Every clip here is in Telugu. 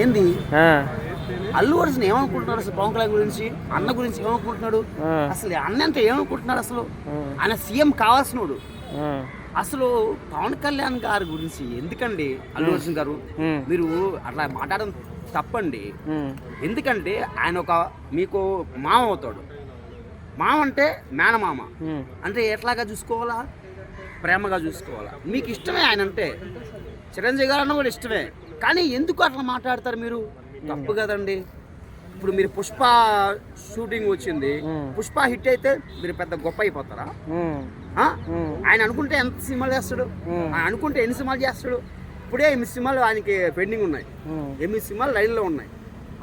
ఏంది? అల్లు అర్జున్ ఏమనుకుంటున్నాడు అసలు పవన్ కళ్యాణ్ గురించి? అన్న గురించి ఏమనుకుంటున్నాడు. అసలు అన్న అంటే ఏమనుకుంటున్నాడు అసలు. ఆయన సీఎం కావాల్సినోడు. ఆ, అసలు పవన్ కళ్యాణ్ గారి గురించి ఎందుకండి అల్లు అర్జున్ గారు? మీరు అట్లా మాట్లాడడం తప్పండి. ఎందుకంటే ఆయన ఒక మీకు మామ అవుతాడు. మామ అంటే మేనమామ. అంటే ఎట్లాగా చూసుకోవాలా? ప్రేమగా చూసుకోవాలా? మీకు ఇష్టమే ఆయన అంటే. చిరంజీవి గారు అన్న కూడా ఇష్టమే. కానీ ఎందుకు అట్లా మాట్లాడతారు మీరు? తప్పు కదండి. ఇప్పుడు మీరు పుష్ప షూటింగ్ వచ్చింది. పుష్ప హిట్ అయితే మీరు పెద్ద గొప్ప అయిపోతారా? ఆయన అనుకుంటే ఎంత సినిమాలు చేస్తాడు. ఆయన అనుకుంటే ఎన్ని సినిమాలు చేస్తాడు? ఇప్పుడే ఎనిమిది సినిమాలు ఆయనకి పెండింగ్ ఉన్నాయి. ఎనిమిది సినిమాలు లైన్లో ఉన్నాయి.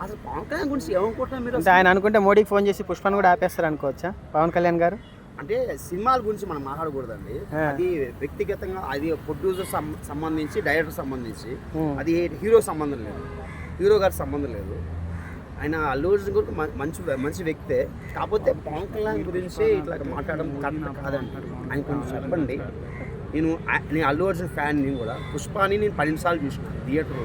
అసలు పవన్ కళ్యాణ్ గురించి ఏమనుకుంటున్నారు మీరు ఆయన అనుకుంటే మోడీకి ఫోన్ చేసి పుష్పను కూడా ఆపేస్తారు అనుకోవచ్చా? పవన్ కళ్యాణ్ గారు? అంటే సినిమాల గురించి మనం మాట్లాడకూడదండి. అది వ్యక్తిగతంగా అది ప్రొడ్యూసర్ సంబంధించి డైరెక్టర్ సంబంధించి అది హీరో సంబంధం లేదు. హీరో గారి సంబంధం లేదు. ఆయన అల్లు అర్జున్ గురించి మంచి మంచి వ్యక్తే. కాకపోతే పవన్ కళ్యాణ్ గురించి ఇట్లా మాట్లాడడం కరెక్ట్ కాదండి. ఆయన కొంచెం చెప్పండి. నేను నేను అల్లు అర్జున్ ఫ్యాన్ నేను కూడా. పుష్పాని నేను పన్నెండు సార్లు చూసిన థియేటర్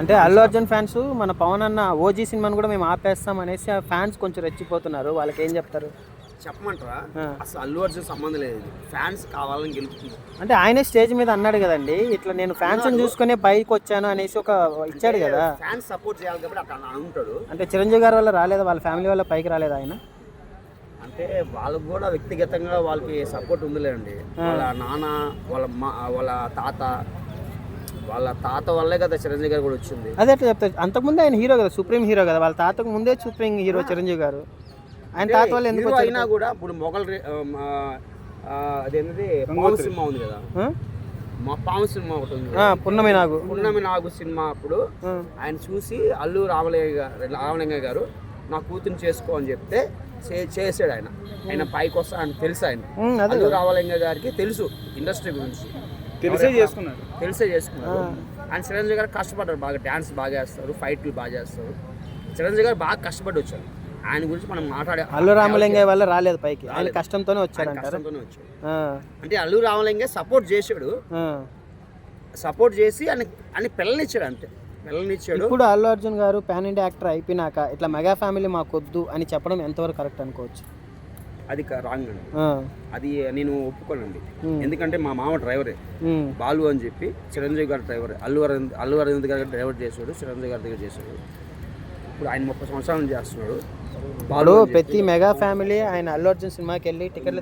అంటే అల్లు అర్జున్ ఫ్యాన్స్ మన పవన్ అన్న ఓజీ సినిమాని కూడా మేము ఆపేస్తాం అనేసి ఆ ఫ్యాన్స్ కొంచెం రెచ్చిపోతున్నారు. వాళ్ళకి ఏం చెప్తారు? చెప్పమంటారా. అసలు అల్లు అర్జున్ సంబంధం లేదు. ఫ్యాన్స్ కావాలని గెలుపుతున్నారు అంటే ఆయనే స్టేజ్ మీద అన్నాడు కదండి. ఇట్లా నేను ఫ్యాన్స్ చూసుకునే పైకి వచ్చాను అనేసి ఒక ఇచ్చాడు కదా. ఫ్యాన్స్ సపోర్ట్ చేయాలి కాబట్టి అక్కడ అనుకుంటాడు అంటే చిరంజీవి గారి వల్ల రాలేదా? వాళ్ళ ఫ్యామిలీ వల్ల పైకి రాలేదా ఆయన? అంటే వాళ్ళకు కూడా వ్యక్తిగతంగా వాళ్ళకి సపోర్ట్ ఉందిలేండి. వాళ్ళ నాన్న వాళ్ళ మా వాళ్ళ తాత వాళ్ళ తాత వల్లే కదా చిరంజీవి గారు కూడా వచ్చింది. అదే ఎట్లా చెప్తారు అంతకుముందే ఆయన హీరో కదా సుప్రీం హీరో కదా. వాళ్ళ తాతకు ముందే సుప్రీం హీరో చిరంజీవి గారు. ఆయన తాత వల్ల ఎందుకు అయినా కూడా ఇప్పుడు మొగల్ అదేంటిది? పాము సినిమా ఉంది కదా? మా పాము సినిమా ఒకటి ఉంది పున్నమి నాగు. పున్నమి నాగు సినిమా అప్పుడు. ఆయన చూసి అల్లు రామలింగ గారు రామలింగ గారు నా కూతురు చేసుకో అని చెప్తే చే- చేసాడు ఆయన. ఆయన పైకి వస్తా అని తెలుసు ఆయన. అల్లు రామలింగ గారికి తెలుసు ఇండస్ట్రీ గురించి. తెలిసే చేసుకున్నారు. తెలిసే చేసుకున్నారు. ఆయన చిరంజీవి గారు కష్టపడ్డారు బాగా డ్యాన్స్ బాగా చేస్తారు ఫైట్లు బాగా చేస్తారు. చిరంజీవి గారు బాగా కష్టపడి వచ్చారు. ఆయన గురించి మనం మాట్లాడే అల్లు రామలింగయ్య వల్ల రాలేదు పైకి. ఆయన. కష్టంతోనే వచ్చాడంటారు. కష్టంతోనే వచ్చాడు. అంటే అల్లు రామలింగే సపోర్ట్ చేశాడు. సపోర్ట్ చేసి ఆయన ఆయన పిల్లనిచ్చాడు అంతే. పిల్లనిచ్చాడు ఇప్పుడు అల్లు అర్జున్ గారు పాన్ ఇండియా యాక్టర్ అయిపోయినాక ఇట్లా మెగా ఫ్యామిలీ మాకొద్దు అని చెప్పడం ఎంతవరకు కరెక్ట్ అనుకోవచ్చు? అది రాంగ్ అండి. అది నేను ఒప్పుకోనండి. ఎందుకంటే మా మామ డ్రైవరే బాలు అని చెప్పి చిరంజీవి గారి డ్రైవర్ అల్లు అరవింద్ అల్లు అరవింద్ గారి డ్రైవర్ చేశాడు చిరంజీవి గారి దగ్గర చేశాడు. ఇప్పుడు ఆయన ముప్పై సంవత్సరాలు చేస్తున్నాడు. ఇప్పుడు ప్రతి మెగా ఫ్యామిలీ ఆయన అల్లు అర్జున్ సినిమాకి వెళ్ళి టికెట్లు